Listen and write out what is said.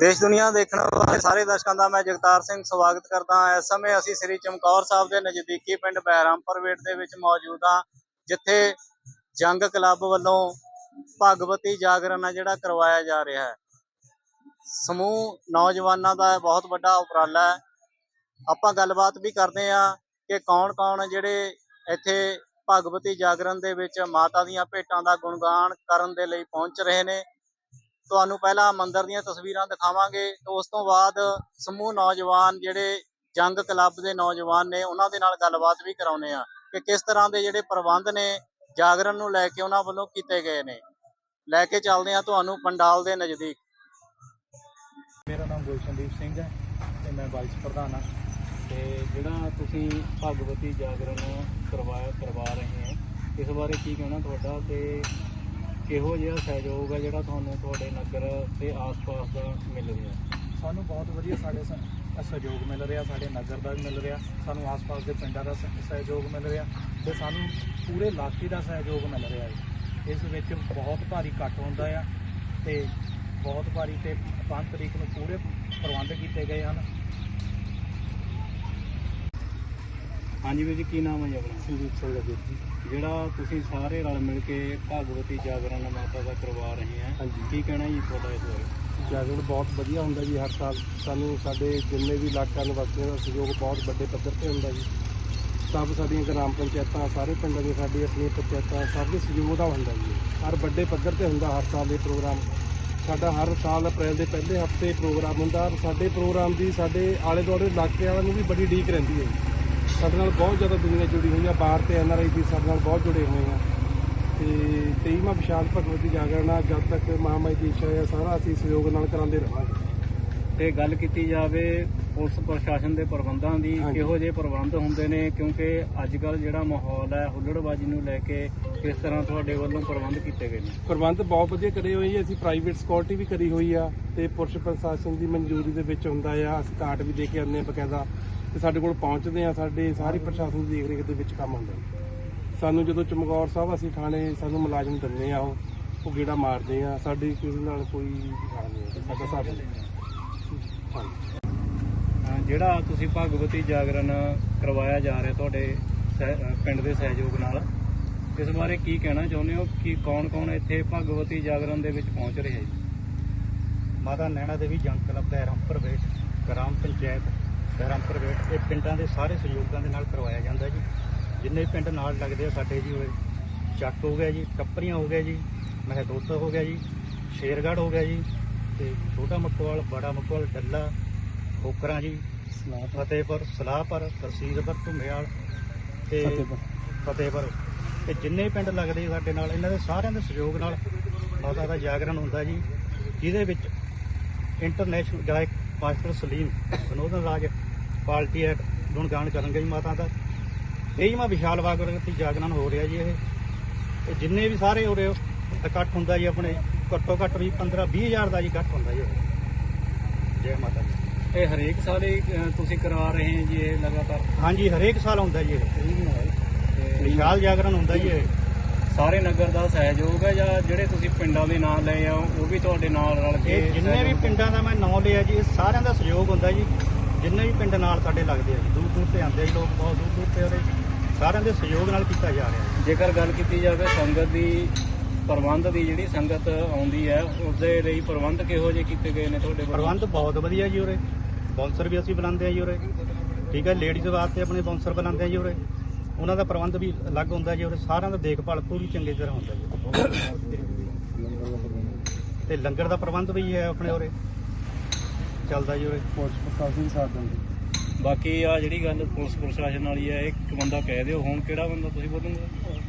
ਦੇਸ਼ ਦੁਨੀਆ ਦੇਖਣ ਵਾਲੇ ਸਾਰੇ ਦਰਸ਼ਕਾਂ ਦਾ ਮੈਂ ਜਗਤਾਰ ਸਿੰਘ ਸਵਾਗਤ ਕਰਦਾ ਹਾਂ। ਇਸ ਸਮੇਂ ਅਸੀਂ ਸ੍ਰੀ ਚਮਕੌਰ ਸਾਹਿਬ ਦੇ ਨਜ਼ਦੀਕੀ ਪਿੰਡ ਬਹਿਰਾਮਪੁਰ ਦੇ ਵਿੱਚ ਮੌਜੂਦ ਹਾਂ, ਜਿੱਥੇ ਜੰਗ ਕਲੱਬ ਵੱਲੋਂ ਭਗਵਤੀ ਜਾਗਰਣ ਆ ਜਿਹੜਾ ਕਰਵਾਇਆ ਜਾ ਰਿਹਾ ਹੈ। ਸਮੂਹ ਨੌਜਵਾਨਾਂ ਦਾ ਬਹੁਤ ਵੱਡਾ ਉਪਰਾਲਾ ਹੈ। ਆਪਾਂ ਗੱਲਬਾਤ ਵੀ ਕਰਦੇ ਹਾਂ ਕਿ ਕੌਣ-ਕੌਣ ਜਿਹੜੇ ਇੱਥੇ ਭਗਵਤੀ ਜਾਗਰਣ ਦੇ ਵਿੱਚ ਮਾਤਾ ਦੀਆਂ ਭੇਟਾਂ ਦਾ ਗੁਣਗਾਨ ਕਰਨ ਦੇ ਲਈ ਪਹੁੰਚ ਰਹੇ ਨੇ। ਤੁਹਾਨੂੰ ਪਹਿਲਾਂ ਮੰਦਿਰ ਦੀਆਂ ਤਸਵੀਰਾਂ ਦਿਖਾਵਾਂਗੇ ਉਸ ਤੋਂ ਬਾਅਦ ਸਮੂਹ ਨੌਜਵਾਨ ਜਿਹੜੇ ਜੰਗ ਕਲੱਬ ਦੇ ਨੌਜਵਾਨ ਨੇ ਉਹਨਾਂ ਦੇ ਨਾਲ ਗੱਲਬਾਤ ਵੀ ਕਰਾਉਨੇ ਆ ਕਿ ਕਿਸ ਤਰ੍ਹਾਂ ਦੇ ਜਿਹੜੇ ਪ੍ਰਬੰਧ ਨੇ ਜਾਗਰਣ ਨੂੰ ਲੈ ਕੇ ਉਹਨਾਂ ਵੱਲੋਂ ਕੀਤੇ ਗਏ ਨੇ। ਲੈ ਕੇ ਚੱਲਦੇ ਆ ਤੁਹਾਨੂੰ ਪੰਡਾਲ ਦੇ ਨਜ਼ਦੀਕ। ਮੇਰਾ ਨਾਮ ਗੁਲਸ਼ਨਦੀਪ ਸਿੰਘ ਹੈ ਤੇ ਮੈਂ ਵਾਈਸ ਪ੍ਰਧਾਨ ਹਾਂ। ਤੇ ਜਿਹੜਾ ਤੁਸੀਂ ਭਗਵਤੀ ਜਾਗਰਣ ਕਰਵਾਇਆ ਕਰਵਾ ਰਹੇ ਹੋ, ਇਸ ਬਾਰੇ ਕੀ ਕਹਿਣਾ ਤੁਹਾਡਾ ਤੇ ਕਿਹੋ ਜਿਹਾ ਸਹਿਯੋਗ ਹੈ ਜਿਹੜਾ ਤੁਹਾਨੂੰ ਤੁਹਾਡੇ ਨਗਰ ਤੇ ਆਸ-ਪਾਸ ਦਾ ਮਿਲ ਰਿਹਾ? ਸਾਨੂੰ ਬਹੁਤ ਵਧੀਆ ਸਾਡੇ ਸ- ਸਹਿਯੋਗ ਮਿਲ ਰਿਹਾ, ਸਾਡੇ ਨਗਰ ਦਾ ਵੀ ਮਿਲ ਰਿਹਾ, ਸਾਨੂੰ ਆਸ-ਪਾਸ ਦੇ ਪਿੰਡਾਂ ਦਾ ਸ- ਸਹਿਯੋਗ ਮਿਲ ਰਿਹਾ ਤੇ ਸਾਨੂੰ ਪੂਰੇ ਇਲਾਕੇ ਦਾ ਸਹਿਯੋਗ ਮਿਲ ਰਿਹਾ ਹੈ। ਇਸ ਵਿੱਚ ਬਹੁਤ ਭਾਰੀ ਇਕੱਠ ਹੁੰਦਾ ਆ ਤੇ ਬਹੁਤ ਭਾਰੀ ਤੇ ਪੰਜ ਤਰੀਕ ਨੂੰ ਪੂਰੇ ਪ੍ਰਬੰਧ ਕੀਤੇ ਗਏ ਹਨ। ਹਾਂਜੀ ਵੀਰ ਜੀ ਕੀ ਨਾਮ ਹੈ ਜੀ ਆਪਣਾ? ਸੰਦੀਪ ਸਿੰਘ ਵੀਰ ਜੀ। ਜਿਹੜਾ ਤੁਸੀਂ ਸਾਰੇ ਰਲ ਮਿਲ ਕੇ ਭਗਵਤੀ ਜਾਗਰਣ ਮਾਤਾ ਦਾ ਕਰਵਾ ਰਹੇ ਹੈ ਹਾਂਜੀ। ਕੀ ਕਹਿਣਾ ਜੀ ਤੁਹਾਡਾ ਇਸ ਬਾਰੇ? ਜਾਗਰਣ ਬਹੁਤ ਵਧੀਆ ਹੁੰਦਾ ਜੀ ਹਰ ਸਾਲ ਸਾਨੂੰ ਸਾਡੇ ਜਿੰਨੇ ਵੀ ਇਲਾਕਾ ਨਿਵਾਸੀਆਂ ਦਾ ਸਹਿਯੋਗ ਬਹੁਤ ਵੱਡੇ ਪੱਧਰ ਤੇ ਹੁੰਦਾ ਜੀ। ਸਭ ਸਾਡੀਆਂ ਗ੍ਰਾਮ ਪੰਚਾਇਤਾਂ ਸਾਰੇ ਪਿੰਡਾਂ ਦੀਆਂ ਸਾਡੀਆਂ ਆਪਣੀਆਂ ਪੰਚਾਇਤਾਂ ਸਭ ਦੇ ਸਹਿਯੋਗ ਦਾ ਹੁੰਦਾ ਜੀ। ਹਰ ਵੱਡੇ ਪੱਧਰ ਤੇ ਹੁੰਦਾ ਹਰ ਸਾਲ ਇਹ ਪ੍ਰੋਗਰਾਮ। ਸਾਡਾ ਹਰ ਸਾਲ ਅਪ੍ਰੈਲ ਦੇ ਪਹਿਲੇ ਹਫ਼ਤੇ ਪ੍ਰੋਗਰਾਮ ਹੁੰਦਾ ਔਰ ਸਾਡੇ ਪ੍ਰੋਗਰਾਮ ਦੀ ਸਾਡੇ ਆਲੇ ਦੁਆਲੇ ਇਲਾਕੇ ਵਾਲਿਆਂ ਨੂੰ ਵੀ ਬੜੀ ਡੀਕ ਰਹਿੰਦੀ ਹੈ। ਸਾਡੇ ਨਾਲ ਬਹੁਤ ਜ਼ਿਆਦਾ ਦੁਨੀਆ ਜੁੜੀ ਹੋਈ ਆ। ਬਾਹਰ ਤੇ ਐਨਆਰਆਈ ਵੀ ਸਾਡੇ ਨਾਲ ਬਹੁਤ ਜੁੜੇ ਹੋਏ ਆ। ਤੇ 23ਵਾਂ ਵਿਸ਼ਾਲ ਭਗਵਤੀ ਜਾਗਰਣ ਆ। ਜਦ ਤੱਕ ਮਹਾਮਾਈ ਦੀ ਇੱਛਾ ਹੈ ਸਾਰਾ ਅਸੀਂ ਸਹਿਯੋਗ ਨਾਲ ਕਰਾਉਂਦੇ ਰਹਾਂਗੇ। ਤੇ ਗੱਲ ਕੀਤੀ ਜਾਵੇ ਪੁਲਿਸ ਪ੍ਰਸ਼ਾਸਨ ਦੇ ਪ੍ਰਬੰਧਾਂ ਦੀ। ਕਿਹੋ ਜਿਹੇ ਪ੍ਰਬੰਧ ਹੁੰਦੇ ਨੇ? ਕਿਉਂਕਿ ਅੱਜ ਕੱਲ ਜਿਹੜਾ ਮਾਹੌਲ ਹੈ ਹੁੱਲੜਬਾਜੀ ਨੂੰ ਲੈ ਕੇ ਕਿਸ ਤਰ੍ਹਾਂ ਤੁਹਾਡੇ ਵੱਲੋਂ ਪ੍ਰਬੰਧ ਕੀਤੇ ਗਏ ਨੇ? ਪ੍ਰਬੰਧ ਬਹੁਤ ਵਧੀਆ ਕਰੇ ਹੋਏ ਜੀ ਅਸੀਂ ਪ੍ਰਾਈਵੇਟ ਸਿਕਿਉਰਿਟੀ ਵੀ ਕਰੀ ਹੋਈ ਆ। ਤੇ ਪੁਲਿਸ ਪ੍ਰਸ਼ਾਸਨ ਦੀ ਮਨਜ਼ੂਰੀ ਦੇ ਵਿੱਚ ਹੁੰਦਾ ਆ। ਅਸੀਂ ਕਾਰਡ ਵੀ ਦੇ ਕੇ ਆਉਂਦੇ ਹਾਂ ਬਕਾਇਦਾ। ਤੇ ਸਾਡੇ ਕੋਲ ਪਹੁੰਚਦੇ ਆ ਸਾਡੇ ਸਾਰੀ ਪ੍ਰਸ਼ਾਸਨ ਦੀ ਦੇਖ ਰੇਖ ਦੇ ਵਿੱਚ ਕੰਮ ਹੁੰਦਾ। ਸਾਨੂੰ ਜਦੋਂ ਚਮਕੌਰ ਸਾਹਿਬ ਅਸੀਂ ਥਾਣੇ ਸਾਨੂੰ ਮੁਲਾਜ਼ਮ ਦਿੰਦੇ ਆ ਉਹ ਉਹ ਗੇੜਾ ਮਾਰਦੇ ਆ ਸਾਡੀ ਕਿਸੇ ਨਾਲ ਕੋਈ ਗੱਲ ਨਹੀਂ ਸਾਡਾ ਸਾਥ ਨਹੀਂ ਜਿਹੜਾ ਤੁਸੀਂ ਭਗਵਤੀ ਜਾਗਰਣ ਕਰਵਾਇਆ ਜਾ ਰਿਹਾ ਤੁਹਾਡੇ ਪਿੰਡ ਦੇ ਸਹਿਯੋਗ ਨਾਲ ਇਸ ਬਾਰੇ ਕੀ ਕਹਿਣਾ ਚਾਹੁੰਦੇ ਹੋ? ਕਿ ਕੌਣ-ਕੌਣ ਇੱਥੇ ਭਗਵਤੀ ਜਾਗਰਣ ਦੇ ਵਿੱਚ ਪਹੁੰਚ ਰਿਹਾ ਹੈ ਜੀ? ਮਾਤਾ ਨੈਣਾ ਦੇਵੀ ਜੰਗ ਕਲੱਬ ਬਹਿਰਾਮਪੁਰ ਵੇਟ ਗ੍ਰਾਮ ਪੰਚਾਇਤ ਬਹਿਰਾਮਪੁਰ ਵੇਟ ਇਹ ਪਿੰਡਾਂ ਦੇ ਸਾਰੇ ਸਹਿਯੋਗਾਂ ਦੇ ਨਾਲ ਕਰਵਾਇਆ ਜਾਂਦਾ ਜੀ। ਜਿੰਨੇ ਪਿੰਡ ਨਾਲ ਲੱਗਦੇ ਆ ਸਾਡੇ ਜੀ ਹੋਏ ਚੱਕ ਹੋ ਗਿਆ ਜੀ ਟੱਪਰੀਆਂ ਹੋ ਗਿਆ ਜੀ ਮਹਿਦੋਤ ਹੋ ਗਿਆ ਜੀ ਸ਼ੇਰਗੜ੍ਹ ਹੋ ਗਿਆ ਜੀ ਤੇ ਛੋਟਾ ਮੱਕਵਾਲ ਬੜਾ ਮੱਕਵਾਲ ਡੱਲਾ ਖੋਕਰਾਂ ਜੀ ਫਤਿਹਪੁਰ ਸਲਾਹਪੁਰ ਰਸੀਦਪੁਰ ਧੁੰਮੇਵਾਲ ਤੇ ਫਤਿਹਪੁਰ। ਤੇ ਜਿੰਨੇ ਪਿੰਡ ਲੱਗਦੇ ਸਾਡੇ ਨਾਲ ਇਹਨਾਂ ਦੇ ਸਾਰਿਆਂ ਦੇ ਸਹਿਯੋਗ ਨਾਲ ਮਾਤਾ ਦਾ ਜਾਗਰਣ ਹੁੰਦਾ ਜੀ। ਜਿਹਦੇ ਵਿੱਚ ਇੰਟਰਨੈਸ਼ਨਲ ਗਾਇਕ ਮਾਸਟਰ ਸਲੀਮ ਵਿਨੋਦਨ ਰਾਜ ਪਾਰਟੀ ਐਕਟ ਗੁਣਗਾਨ ਕਰਨਗੇ ਜੀ ਮਾਤਾ ਦਾ। 23ਵਾਂ ਵਿਸ਼ਾਲ ਭਾਗਵਤੀ ਜਾਗਰਣ ਹੋ ਰਿਹਾ ਜੀ ਇਹ। ਤੇ ਜਿੰਨੇ ਵੀ ਸਾਰੇ ਉਰੇ ਇਕੱਠ ਹੁੰਦਾ ਜੀ ਆਪਣੇ ਘੱਟੋ ਘੱਟ ਵੀ 15 20 ਹਜ਼ਾਰ ਦਾ ਜੀ ਇਕੱਠ ਹੁੰਦਾ ਜੀ। ਜੈ ਮਾਤਾ ਦੀ। ਇਹ ਹਰੇਕ ਸਾਲ ਹੀ ਤੁਸੀਂ ਕਰਾ ਰਹੇ ਹੋ ਜੀ ਇਹ ਲਗਾਤਾਰ? ਹਾਂਜੀ ਹਰੇਕ ਸਾਲ ਹੁੰਦਾ ਜੀ ਇਹ। ਵਿਸ਼ਾਲ ਜਾਗਰਣ ਹੁੰਦਾ ਜੀ ਇਹ। ਸਾਰੇ ਨਗਰ ਦਾ ਸਹਿਯੋਗ ਹੈ ਜਾਂ ਜਿਹੜੇ ਤੁਸੀਂ ਪਿੰਡਾਂ ਦੇ ਨਾਂ ਲਏ ਆ ਉਹ ਵੀ ਤੁਹਾਡੇ ਨਾਲ ਰਲ ਕੇ ਇਹ ਜਿੰਨੇ ਵੀ ਪਿੰਡਾਂ ਦਾ ਮੈਂ ਨਾਂ ਲਿਆ ਜੀ ਇਹ ਸਾਰਿਆਂ ਦਾ ਸਹਿਯੋਗ ਹੁੰਦਾ ਜੀ। ਜਿੰਨੇ ਵੀ ਪਿੰਡ ਨਾਲ ਸਾਡੇ ਲੱਗਦੇ ਆ ਜੀ ਦੂਰ ਦੂਰ ਤੇ ਆਉਂਦੇ ਆ ਜੀ ਲੋਕ ਬਹੁਤ ਦੂਰ ਦੂਰ ਤੇ ਉਹਦੇ ਸਾਰਿਆਂ ਦੇ ਸਹਿਯੋਗ ਨਾਲ ਕੀਤਾ ਜਾ ਰਿਹਾ ਹੈ ਜੇਕਰ ਗੱਲ ਕੀਤੀ ਜਾਵੇ ਸੰਗਤ ਦੀ ਪ੍ਰਬੰਧ ਦੀ ਜਿਹੜੀ ਸੰਗਤ ਆਉਂਦੀ ਹੈ ਉਸ ਦੇ ਲਈ ਪ੍ਰਬੰਧ ਕਿਹੋ ਜਿਹੇ ਕੀਤੇ ਗਏ ਨੇ ਤੁਹਾਡੇ ਵੱਲੋਂ? ਪ੍ਰਬੰਧ ਬਹੁਤ ਵਧੀਆ ਜੀ ਉਰੇ। ਬਾਉਂਸਰ ਵੀ ਅਸੀਂ ਬੁਲਾਉਂਦੇ ਆ ਜੀ ਉਰੇ। ਠੀਕ ਹੈ ਲੇਡੀਜ਼ ਵਾਸਤੇ ਆਪਣੇ ਬਾਉਂਸਰ ਬੁਲਾਉਂਦੇ ਆ ਜੀ ਉਰੇ। ਉਹਨਾਂ ਦਾ ਪ੍ਰਬੰਧ ਵੀ ਅਲੱਗ ਹੁੰਦਾ ਜੀ ਉਰੇ। ਸਾਰਿਆਂ ਦਾ ਦੇਖਭਾਲ ਪੂਰੀ ਚੰਗੀ ਤਰ੍ਹਾਂ ਹੁੰਦਾ ਜੀ। ਤੇ ਲੰਗਰ ਦਾ ਪ੍ਰਬੰਧ ਵੀ ਹੈ ਆਪਣੇ ਉਰੇ। ਚੱਲਦਾ ਜੀ ਉਰੇ? ਪੁਲਿਸ ਪ੍ਰਸ਼ਾਸਨ ਸਾਥ ਦਿੰਦੇ। ਬਾਕੀ ਆ ਜਿਹੜੀ ਗੱਲ ਪੁਲਿਸ ਪ੍ਰਸ਼ਾਸਨ ਵਾਲੀ ਹੈ ਇੱਕ ਬੰਦਾ ਕਹਿ ਦਿਓ ਹੁਣ ਕਿਹੜਾ ਬੰਦਾ ਤੁਸੀਂ ਬੋਲੋਗੇ?